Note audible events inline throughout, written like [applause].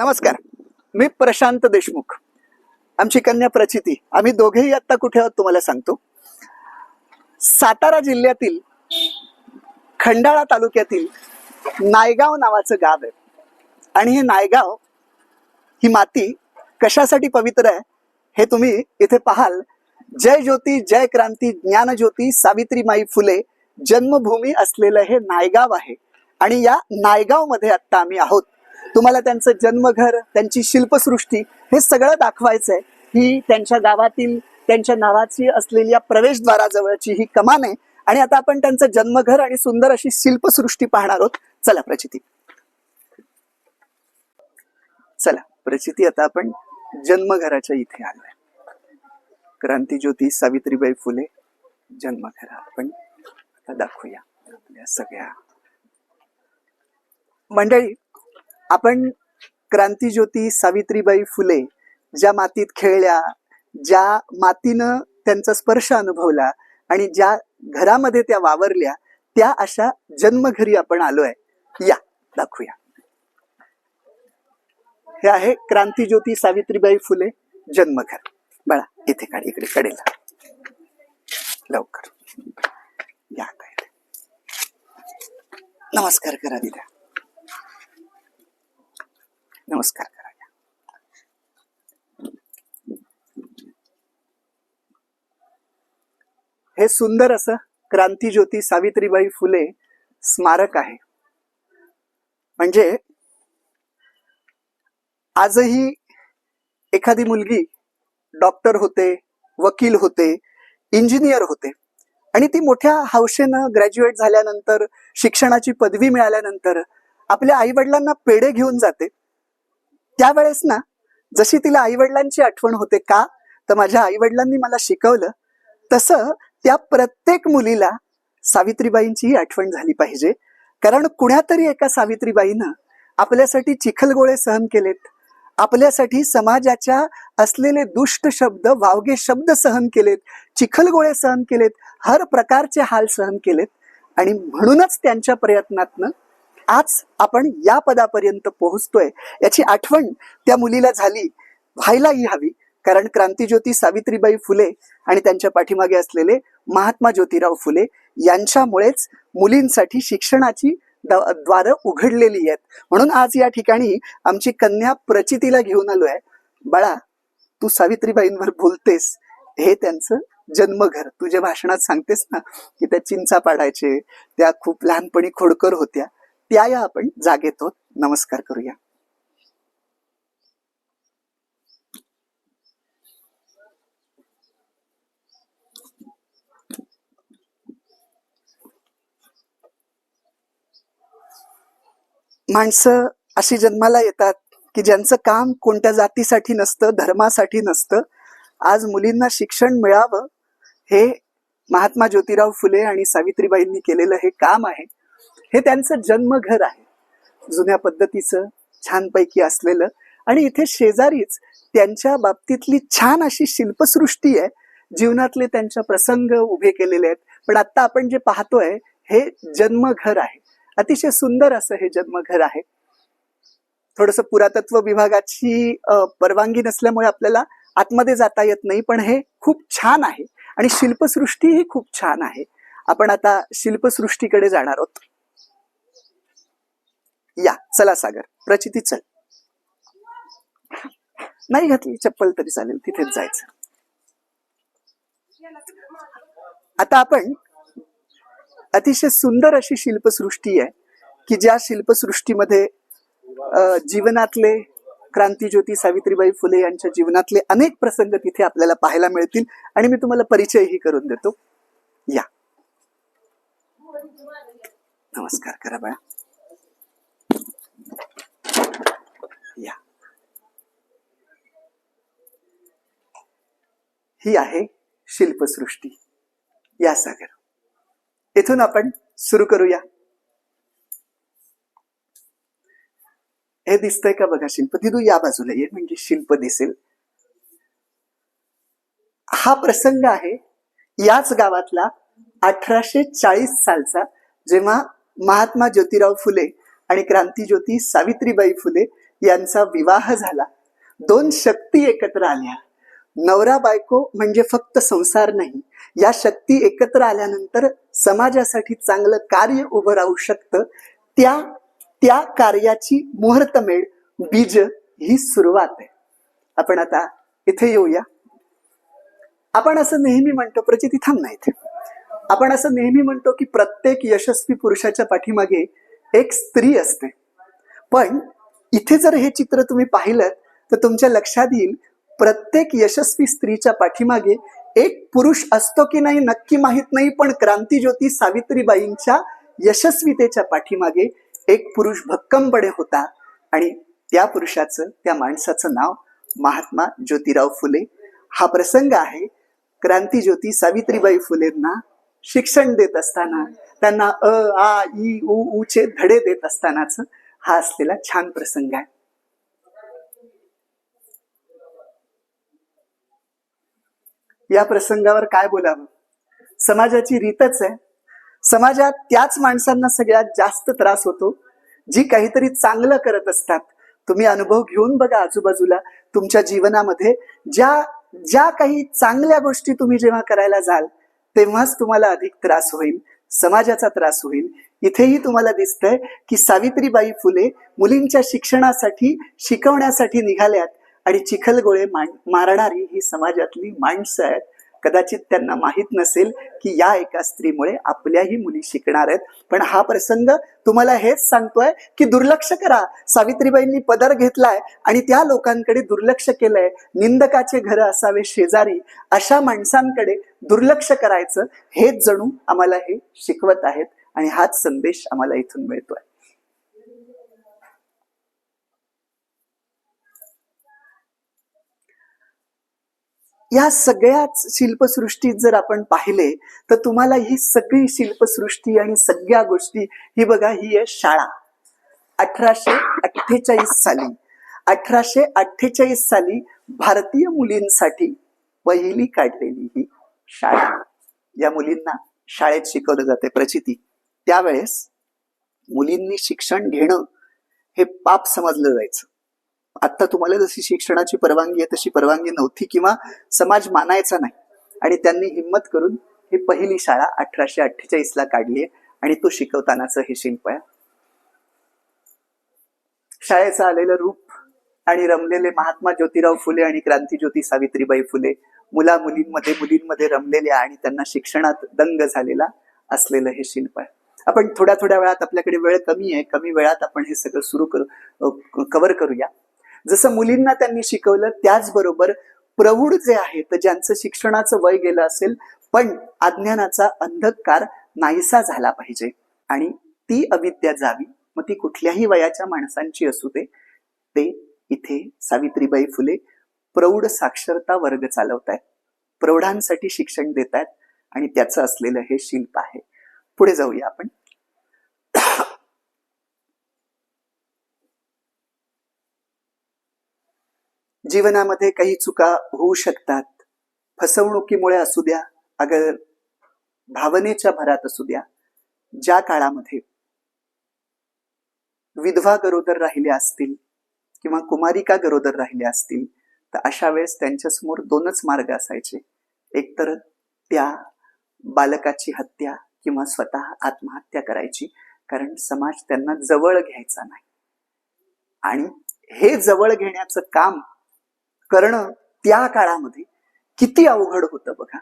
नमस्कार. मी प्रशांत देशमुख. आमची कन्या प्रचिती. आम्ही दोघेही आत्ता कुठे आहोत तुम्हाला सांगतो. सातारा जिल्ह्यातील खंडाळा तालुक्यातील नायगाव नावाचं गाव आहे. आणि हे नायगाव ही माती कशासाठी पवित्र आहे हे तुम्ही इथे पाहाल. जय ज्योती जय क्रांती ज्ञान ज्योती सावित्रीमाई फुले जन्मभूमी असलेलं हे नायगाव आहे. आणि या नायगावमध्ये आत्ता आम्ही आहोत. तुम्हाला त्यांचं जन्मघर त्यांची शिल्पसृष्टी हे सगळं दाखवायचं आहे ही त्यांच्या गावातील त्यांच्या नावाची असलेल्या प्रवेशद्वाराजवळची ही कमान आहे. आणि आता आपण त्यांचं जन्मघर आणि सुंदर अशी शिल्पसृष्टी पाहणार आहोत. चला प्रचिती. चला प्रचिती आता आपण जन्मघराच्या इथे आलोय. क्रांतीज्योती सावित्रीबाई फुले जन्मघर. आपण आता दाखवूया आपल्या सगळ्या. मंडळी आपण क्रांतीज्योती सावित्रीबाई फुले ज्या मातीत खेळल्या ज्या मातीनं त्यांचा स्पर्श अनुभवला आणि ज्या घरामध्ये त्या वावरल्या त्या अशा जन्मघरी आपण आलोय. या दाखवूया. हे आहे क्रांतीज्योती सावित्रीबाई फुले जन्मघर. बळा इथे काढ इकडे कडेला लवकर. या काय नमस्कार करा दिला नमस्कार करा हे सुंदर असं क्रांतीज्योती सावित्रीबाई फुले स्मारक आहे. म्हणजे आजही एखादी मुलगी डॉक्टर होते वकील होते इंजिनियर होते आणि ती मोठ्या हौशेनं ग्रॅज्युएट झाल्यानंतर शिक्षणाची पदवी मिळाल्यानंतर आपल्या आईवडिलांना पेढे घेऊन जाते. त्यावेळेस ना जशी तिला आईवडिलांची आठवण होते का तर माझ्या आईवडिलांनी मला शिकवलं तसं त्या प्रत्येक मुलीला सावित्रीबाईंचीही आठवण झाली पाहिजे. कारण कुण्यातरी एका सावित्रीबाईनं आपल्यासाठी चिखलगोळे सहन केलेत. आपल्यासाठी समाजाच्या असलेले दुष्ट शब्द वावगे शब्द सहन केलेत. चिखलगोळे सहन केलेत. हर प्रकारचे हाल सहन केलेत. आणि म्हणूनच त्यांच्या प्रयत्नातनं आज आपण या पदापर्यंत पोहोचतोय याची आठवण त्या मुलीला झाली व्हायलाही हवी. कारण क्रांतीज्योती सावित्रीबाई फुले आणि त्यांच्या पाठीमागे असलेले महात्मा ज्योतिराव फुले यांच्यामुळेच मुलींसाठी शिक्षणाची द्वारं उघडलेली आहेत. म्हणून आज या ठिकाणी आमची कन्या प्रचितीला घेऊन आलो आहे बाळा तू सावित्रीबाईंवर बोलतेस हे त्यांचं जन्मघर. तुझ्या भाषणात सांगतेस ना की त्या चिंचा पाडायचे त्या खूप लहानपणी खोडकर होत्या. त्या या आपण जागेतो नमस्कार करूया. माणसं अशी जन्माला येतात की ज्यांचं काम कोणत्या जातीसाठी नसतं धर्मासाठी नसतं आज मुलींना शिक्षण मिळावं हे महात्मा ज्योतिराव फुले आणि सावित्रीबाईंनी केलेलं हे काम आहे. हे त्यांचं जन्मघर आहे. जुन्या पद्धतीचं छानपैकी असलेलं. आणि इथे शेजारीच त्यांच्या बाबतीतली छान अशी शिल्पसृष्टी आहे. जीवनातले त्यांच्या प्रसंग उभे केलेले आहेत. पण आता आपण जे पाहतोय हे जन्मघर आहे. अतिशय सुंदर असं हे जन्मघर आहे. थोडस पुरातत्व विभागाची परवानगी नसल्यामुळे आपल्याला आतमध्ये जाता येत नाही पण हे खूप छान आहे. आणि शिल्पसृष्टी ही खूप छान आहे. आपण आता शिल्पसृष्टीकडे जाणार आहोत. या चला सागर प्रचिती चल. नाही घातली चप्पल तरी चालेल तिथेच जायचं. आता आपण अतिशय सुंदर अशी शिल्पसृष्टी आहे की ज्या शिल्पसृष्टीमध्ये जीवनातले क्रांतीज्योती सावित्रीबाई फुले यांच्या जीवनातले अनेक प्रसंग तिथे आपल्याला पाहायला मिळतील. आणि मी तुम्हाला परिचयही करून देतो. या. नमस्कार करा बाळा. या. ही आहे शिल्पसृष्टी. या सागर. इथून आपण सुरू करूया. हे दिसतंय का बघा शिल्प? तिथू या बाजूला ये म्हणजे शिल्प दिसेल. हा प्रसंग आहे याच गावातला अठराशे चाळीस सालचा जेव्हा महात्मा ज्योतिराव फुले आणि क्रांतीज्योती सावित्रीबाई फुले यांचा विवाह झाला. दोन शक्ती एकत्र आल्या. नवरा बायको म्हणजे फक्त संसार नाही. या शक्ती एकत्र आल्यानंतर समाजासाठी चांगलं कार्य उभं राहू शकतं. त्या त्या कार्याची मुहूर्तमेढ बीज ही सुरुवात आहे. आपण आता इथे येऊया. आपण असं नेहमी म्हणतो प्रचिती थांब नाही इथे. आपण असं नेहमी म्हणतो की प्रत्येक यशस्वी पुरुषाच्या पाठीमागे एक स्त्री असते. पण इथे जर हे चित्र तुम्ही पाहिलं तर तुमच्या लक्षात येईल प्रत्येक यशस्वी स्त्रीच्या पाठीमागे एक पुरुष असतो की नाही नक्की माहीत नाही पण क्रांतीज्योती सावित्रीबाईंच्या यशस्वीतेच्या पाठीमागे एक पुरुष भक्कमपणे होता. आणि त्या पुरुषाचं त्या माणसाचं नाव महात्मा ज्योतिराव फुले. हा प्रसंग आहे क्रांतीज्योती सावित्रीबाई फुलेंना शिक्षण देत असताना त्यांना अ आ ई उ ऊ चे धडे देत असतानाच. हा असलेला छान प्रसंग आहे. या प्रसंगावर काय बोलावं? समाजाची रीतच आहे. समाजात त्याच माणसांना सगळ्यात जास्त त्रास होतो जी काहीतरी चांगलं करत असतात. तुम्ही अनुभव घेऊन बघा आजूबाजूला तुमच्या जीवनामध्ये. ज्या ज्या काही चांगल्या गोष्टी तुम्ही जेव्हा करायला जाल तेव्हाच तुम्हाला अधिक त्रास होईल समाजाचा त्रास होईल. इथेही तुम्हाला दिसतंय की सावित्रीबाई फुले मुलींच्या शिक्षणासाठी शिकवण्यासाठी निघाल्यात आणि चिखलगोळे मारणारी ही समाजातली माणसं आहेत. कदाचित त्यांना माहीत नसेल की या एका स्त्रीमुळे आपल्याही मुली शिकणार आहेत. पण हा प्रसंग तुम्हाला हेच सांगतोय की दुर्लक्ष करा. सावित्रीबाईंनी पदर घेतलाय आणि त्या लोकांकडे दुर्लक्ष केलंय. निंदकाचे घर असावे शेजारी अशा माणसांकडे दुर्लक्ष करायचं हेच जणू आम्हाला हे शिकवत आहेत. आणि हाच संदेश आम्हाला इथून मिळतोय. या सगळ्याच शिल्पसृष्टीत जर आपण पाहिले तर तुम्हाला ही सगळी शिल्पसृष्टी आणि सगळ्या गोष्टी ही बघा ही आहे शाळा. अठराशे अठ्ठेचाळीस साली अठराशे अठ्ठेचाळीस साली भारतीय मुलींसाठी पहिली काढलेली ही शाळा. या मुलींना शाळेत शिकवलं जाते प्रचिती. त्यावेळेस मुलींनी शिक्षण घेणं हे पाप समजलं जायचं. आता तुम्हाला जशी शिक्षणाची परवानगी आहे तशी परवानगी नव्हती किंवा समाज मानायचा नाही. आणि त्यांनी हिंमत करून ही पहिली शाळा अठराशे अठ्ठेचाळीस ला काढली आहे आणि तो शिकवतानाचं हे शिल्प आहे. शाळेचं आलेलं रूप आणि रमलेले महात्मा ज्योतिराव फुले आणि क्रांतीज्योती सावित्रीबाई फुले मुला मुलींमध्ये मुलींमध्ये रमलेल्या आणि त्यांना शिक्षणात दंग झालेला असलेलं हे शिल्प आहे. आपण थोड्या थोड्या वेळात आपल्याकडे वेळ कमी आहे कमी वेळात आपण हे सगळं सुरू करू कव्हर करूया. जसं मुलींना त्यांनी शिकवलं त्याचबरोबर प्रौढ जे आहे तर ज्यांचं शिक्षणाचं वय गेलं असेल पण अज्ञानाचा अंधकार नाहीसा झाला पाहिजे. आणि ती अविद्या जावी मग ती कुठल्याही वयाच्या माणसांची असू दे. ते इथे सावित्रीबाई फुले प्रौढ साक्षरता वर्ग चालवत आहेत प्रौढांसाठी शिक्षण देत आहेत आणि त्याचं असलेलं हे शिल्प आहे. पुढे जाऊया आपण. जीवनामध्ये काही चुका होऊ शकतात. फसवणुकीमुळे असू द्या अगर भावनेच्या भरात असू द्या ज्या काळामध्ये विधवा गरोदर राहिल्या असतील किंवा कुमारिका गरोदर राहिल्या असतील तर अशा वेळेस त्यांच्यासमोर दोनच मार्ग असायचे. एकतर त्या बालकाची हत्या किंवा स्वतः आत्महत्या करायची कारण समाज त्यांना जवळ घ्यायचा नाही. आणि हे जवळ घेण्याचं काम करणं त्या काळामध्ये किती अवघड होतं बघा.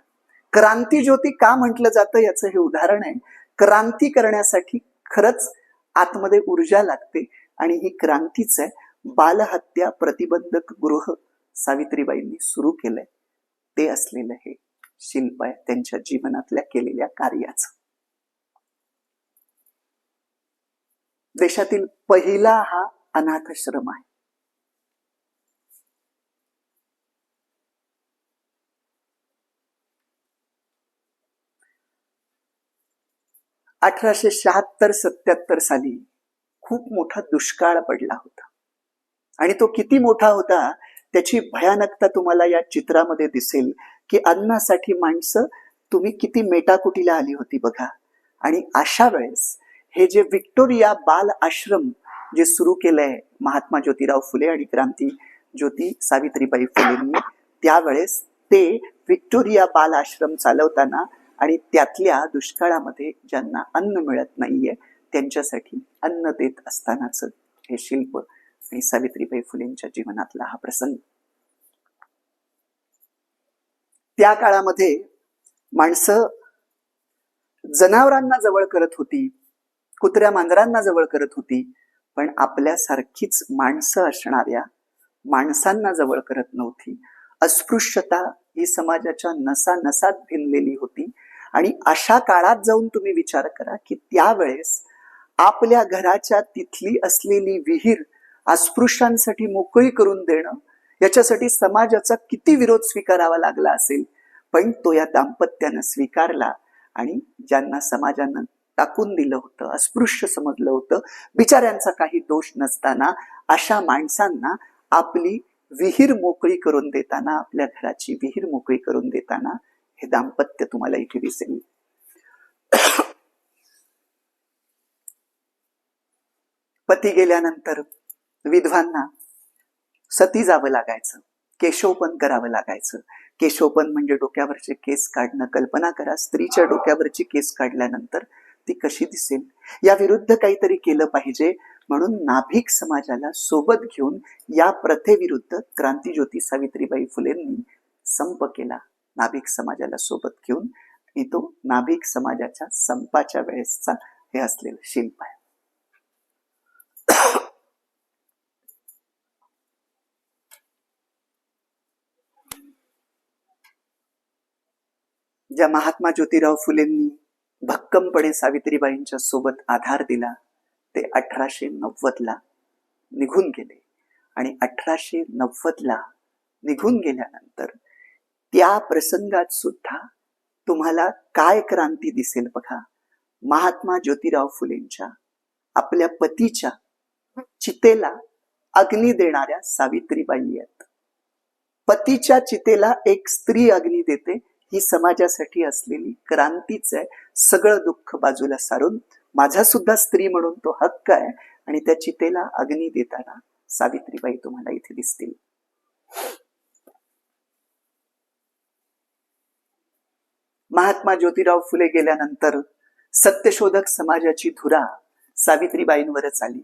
क्रांती ज्योती का म्हटलं जातं याचं हे उदाहरण आहे. क्रांती करण्यासाठी खरंच आतमध्ये ऊर्जा लागते आणि ही क्रांतीच आहे. बालहत्या प्रतिबंधक गृह सावित्रीबाईंनी सुरू केलंय. ते असलेलं हे शिल्प आहे त्यांच्या जीवनातल्या केलेल्या कार्याचं. देशातील पहिला हा अनाथाश्रम आहे. अठराशे शहात्तर सत्याहत्तर साली खूप मोठा दुष्काळ पडला होता. आणि तो किती मोठा होता त्याची भयानकता तुम्हाला या चित्रामध्ये दिसेल की अन्नासाठी माणसं तुम्ही किती मेटाकुटीला आली होती बघा. आणि अशा वेळेस हे जे विक्टोरिया बाल आश्रम जे सुरू केलंय महात्मा ज्योतिराव फुले आणि क्रांती ज्योती सावित्रीबाई फुलेंनी त्यावेळेस ते विक्टोरिया बाल आश्रम चालवताना आणि त्यातल्या दुष्काळामध्ये ज्यांना अन्न मिळत नाहीये त्यांच्यासाठी अन्न देत असतानाच हे शिल्प आणि सावित्रीबाई फुलेंच्या जीवनातला हा प्रसंग. त्या काळामध्ये माणसं जनावरांना जवळ करत होती. कुत्र्या मांजरांना जवळ करत होती. पण आपल्यासारखीच माणसं असणाऱ्या माणसांना जवळ करत नव्हती. अस्पृश्यता ही समाजाच्या नसा नसात भिनलेली होती. आणि अशा काळात जाऊन तुम्ही विचार करा की त्यावेळेस आपल्या घराच्या तिथली असलेली विहीर अस्पृश्यांसाठी मोकळी करून देणं याच्यासाठी समाजाचा किती विरोध स्वीकारावा लागला असेल. पण तो या दाम्पत्यानं स्वीकारला आणि ज्यांना समाजानं टाकून दिलं होतं अस्पृश्य समजलं होतं. बिचाऱ्यांचा काही दोष नसताना अशा माणसांना आपली विहीर मोकळी करून देताना आपल्या घराची विहीर मोकळी करून देताना हे दाम्पत्य तुम्हाला इथे दिसेल. पती गेल्यानंतर विधवांना सती जावं लागायचं केशवपन करावं लागायचं. केशवपन म्हणजे डोक्यावरचे केस काढणं कल्पना करा स्त्रीच्या डोक्यावरची केस काढल्यानंतर ती कशी दिसेल? या विरुद्ध काहीतरी केलं पाहिजे. म्हणून नाभिक समाजाला सोबत घेऊन या प्रथेविरुद्ध क्रांतीज्योती सावित्रीबाई फुलेंनी संप केला. नाभिक समाजाला सोबत घेऊन आणि तो नाभिक समाजाच्या संपाच्या वेळेसचा हे असलेलं शिल्प आहे. ज्या महात्मा ज्योतिराव फुलेंनी भक्कमपणे सावित्रीबाईंच्या सोबत आधार दिला. ते अठराशे नव्वदला निघून गेले. आणि अठराशे नव्वदला निघून गेल्यानंतर त्या प्रसंगात सुद्धा तुम्हाला काय क्रांती दिसेल बघा. महात्मा ज्योतिराव फुलेंच्या आपल्या पतीच्या चितेला अग्नी देणाऱ्या सावित्रीबाई आहेत. पतीच्या चितेला एक स्त्री अग्नी देते. ही समाजासाठी असलेली क्रांतीच आहे. सगळं दुःख बाजूला सारून माझा सुद्धा स्त्री म्हणून तो हक्क आहे आणि त्या चितेला अग्नी देताना सावित्रीबाई तुम्हाला इथे दिसतील. महात्मा ज्योतिराव फुले गेल्यानंतर सत्यशोधक समाजाची धुरा सावित्रीबाईंवरच आली.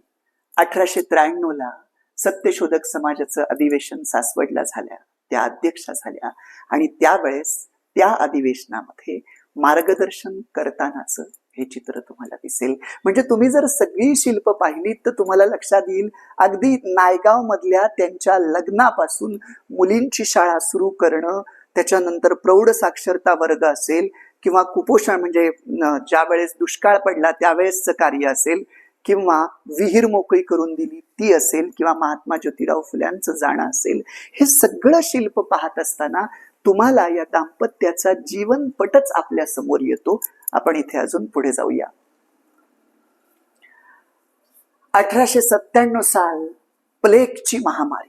अठराशे त्र्याण्णव ला सत्यशोधक समाजाचं अधिवेशन सासवडला झाल्या. त्या अध्यक्षा झाल्या आणि त्यावेळेस त्या अधिवेशनामध्ये मार्गदर्शन करतानाच हे चित्र तुम्हाला दिसेल. म्हणजे तुम्ही जर सगळी शिल्प पाहिलीत तर तुम्हाला लक्षात येईल अगदी नायगाव मधल्या त्यांच्या लग्नापासून मुलींची शाळा सुरू करणं त्याच्यानंतर प्रौढ साक्षरता वर्ग असेल किंवा कुपोषण म्हणजे ज्या वेळेस दुष्काळ पडला त्यावेळेसचं कार्य असेल किंवा विहीर मोकळी करून दिली ती असेल किंवा महात्मा ज्योतिराव फुल्यांचं जाणं असेल हे सगळं शिल्प पाहत असताना तुम्हाला या दाम्पत्याचा जीवनपटच आपल्यासमोर येतो. आपण इथे अजून पुढे जाऊया. अठराशे सत्त्याण्णव साल प्लेगची महामारी.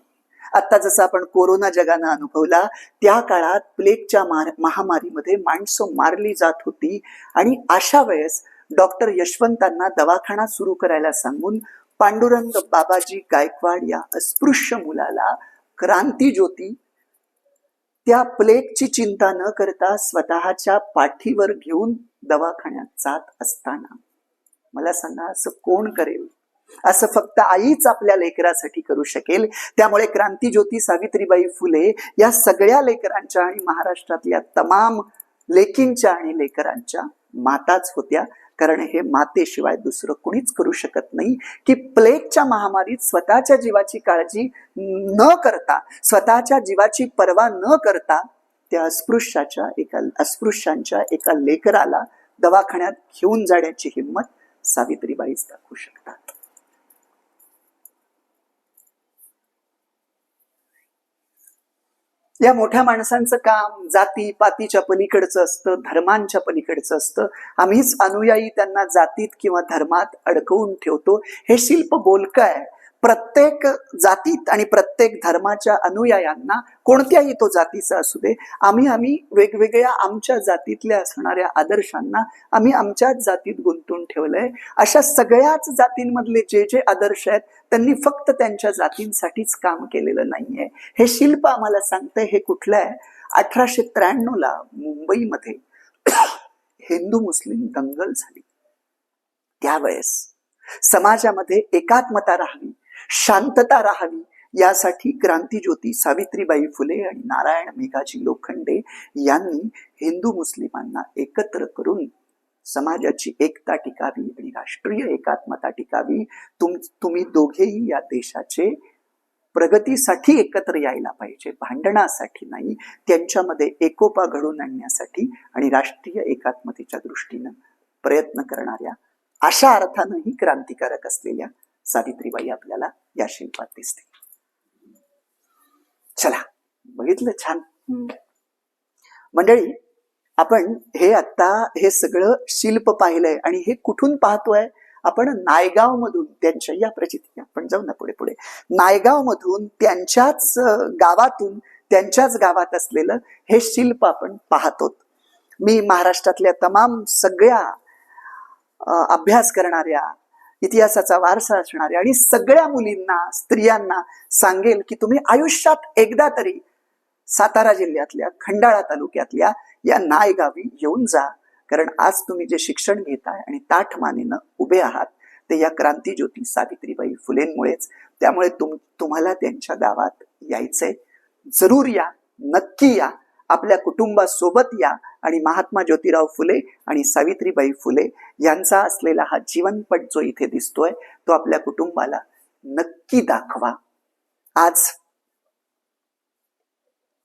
आता जसं आपण कोरोना जगानं अनुभवला त्या काळात प्लेगच्या मार महामारीमध्ये माणसं मारली जात होती आणि अशा वेळेस डॉक्टर यशवंतांना दवाखाना सुरू करायला सांगून पांडुरंग बाबाजी गायकवाड या अस्पृश्य मुलाला क्रांती ज्योती त्या प्लेगची चिंता न करता स्वतःच्या पाठीवर घेऊन दवाखान्यात जात असताना. मला सांगा असं कोण करेल? असं फक्त आईच आपल्या लेकरासाठी करू शकेल? त्यामुळे क्रांती ज्योती सावित्रीबाई फुले या सगळ्या लेकरांच्या आणि महाराष्ट्रातल्या तमाम लेकींच्या आणि लेकरांच्या माताच होत्या. कारण हे मातेशिवाय दुसरं कुणीच करू शकत नाही की प्लेगच्या महामारीत स्वतःच्या जीवाची काळजी न करता स्वतःच्या जीवाची पर्वा न करता त्या अस्पृश्याच्या एका अस्पृश्यांच्या एका लेकराला दवाखान्यात घेऊन जाण्याची हिंमत सावित्रीबाईच दाखवू शकतात. या मोठ्या माणसांचं काम जाती पातीच्या पलीकडचं असतं धर्मांच्या पलीकडचं असतं. आम्हीच अनुयायी त्यांना जातीत किंवा धर्मात अडकवून ठेवतो. हे शिल्प बोलकं आहे. प्रत्येक जातीत आणि प्रत्येक धर्माच्या अनुयायांना कोणत्याही तो जातीचा असू दे आम्ही आम्ही वेगवेगळ्या आमच्या जातीतल्या असणाऱ्या आदर्शांना आम्ही आमच्याच जातीत गुंतून ठेवलंय. अशा सगळ्याच जातींमधले जे जे आदर्श आहेत त्यांनी फक्त त्यांच्या जातींसाठीच काम केलेलं नाहीये. हे शिल्प आम्हाला सांगतंय हे कुठलं आहे? अठराशे त्र्याण्णवला मुंबईमध्ये [coughs] हिंदू मुस्लिम दंगल झाली. त्यावेळेस समाजामध्ये एकात्मता राहावी शांतता राहावी यासाठी क्रांतीज्योती सावित्रीबाई फुले आणि नारायण मेघाजी लोखंडे यांनी हिंदू मुस्लिमांना एकत्र करून समाजाची एकता टिकावी आणि राष्ट्रीय एकात्मता टिकावी. तुम तुम्ही दोघेही या देशाचे प्रगतीसाठी एकत्र यायला पाहिजे भांडणासाठी नाही त्यांच्यामध्ये एकोपा घडवून आणण्यासाठी आणि राष्ट्रीय एकात्मतेच्या दृष्टीनं प्रयत्न करणाऱ्या अशा अर्थानंही क्रांतिकारक असलेल्या सावित्रीबाई आपल्याला या शिल्पात दिसते चला बघितलं छान. मंडळी आपण हे आता हे सगळं शिल्प पाहिलंय आणि हे कुठून पाहतोय? आपण नायगाव मधून त्यांच्या या प्रचिती आपण जाऊ ना पुढे पुढे. नायगाव मधून त्यांच्याच गावातून त्यांच्याच गावात असलेलं हे शिल्प आपण पाहतो मी महाराष्ट्रातल्या तमाम सगळ्या अभ्यास करणाऱ्या इतिहासाचा वारसा असणाऱ्या आणि सगळ्या मुलींना स्त्रियांना सांगेल की तुम्ही आयुष्यात एकदा तरी सातारा जिल्ह्यातल्या खंडाळा तालुक्यातल्या या नायगावी येऊन जा. कारण आज तुम्ही जे शिक्षण घेताय आणि ताठ मानेनं उभे आहात ते या क्रांतीज्योती सावित्रीबाई फुलेंमुळेच. त्यामुळे तुम तुम्हाला त्यांच्या गावात यायचंय. जरूर या नक्की या. आपल्या कुटुंबासोबत या. आणि महात्मा ज्योतिराव फुले आणि सावित्रीबाई फुले यांचा असलेला हा जीवनपट जो इथे दिसतोय तो आपल्या कुटुंबाला नक्की दाखवा. आज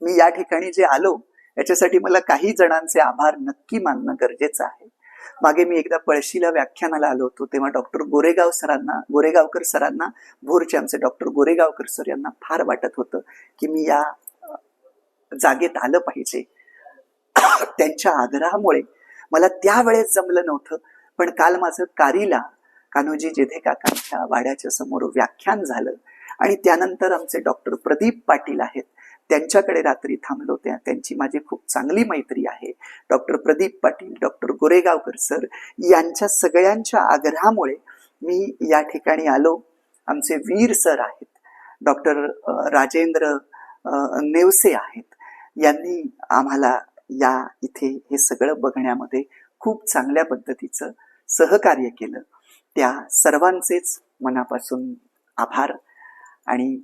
मी या ठिकाणी जे आलो याच्यासाठी मला काही जणांचे आभार नक्की मानणं गरजेचं आहे. मागे मी एकदा पळशीला व्याख्यानाला आलो होतो तेव्हा डॉक्टर गोरेगाव सरांना गोरेगावकर सरांना भोरचे आमचे डॉक्टर गोरेगावकर सर यांना फार वाटत होतं की मी या जागेत आलं पाहिजे. त्यांच्या आग्रहामुळे मला त्यावेळेस जमलं नव्हतं पण काल माझं कारीला कान्होजी जेधे काकांच्या वाड्याच्या समोर व्याख्यान झालं आणि त्यानंतर आमचे डॉक्टर प्रदीप पाटील आहेत. त्यांच्याकडे रात्री थांबलो त्या त्यांची माझी खूप चांगली मैत्री आहे. Doctor Pradeep Patil doctor Goregaonkar sir यांच्या सगळ्यांच्या आग्रहामुळे मी या ठिकाणी आलो. आमचे वीर सर आहेत. डॉक्टर राजेंद्र नेवसे आहेत. यांनी आम्हाला या इथे हे सगळं बघण्यामध्ये खूप चांगल्या पद्धतीचं सहकार्य केलं. त्या सर्वांचेच मनापासून आभार आणि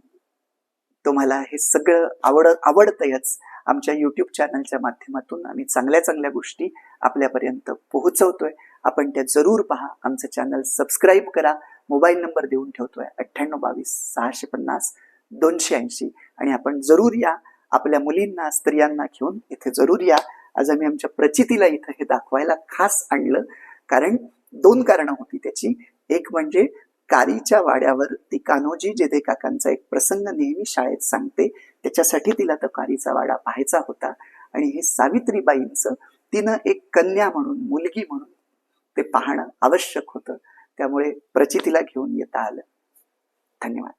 तुम्हाला हे सगळं आवड आवडतंयच आमच्या यूट्यूब चॅनलच्या माध्यमातून. आम्ही चांगल्या चांगल्या गोष्टी आपल्यापर्यंत पोहोचवतोय. आपण त्या जरूर पहा. आमचं चॅनल सबस्क्राईब करा. मोबाईल नंबर देऊन ठेवतोय. अठ्ठ्याण्णव बावीस सहाशे पन्नास दोनशे ऐंशी. आणि आपण जरूर या. आपल्या मुलींना स्त्रियांना घेऊन इथे जरूर या. आज आम्ही आमच्या प्रचितीला इथं हे दाखवायला खास आणलं. कारण दोन कारणं होती त्याची. एक म्हणजे कारीच्या वाड्यावर ती कान्होजी जेदे काकांचा एक प्रसंग नेहमी शाळेत सांगते. त्याच्यासाठी तिला तो कारीचा वाडा पाहायचा होता. आणि हे सावित्रीबाईंचं तिनं एक कन्या म्हणून मुलगी म्हणून ते पाहणं आवश्यक होतं. त्यामुळे प्रचितीला घेऊन येता आलं. धन्यवाद.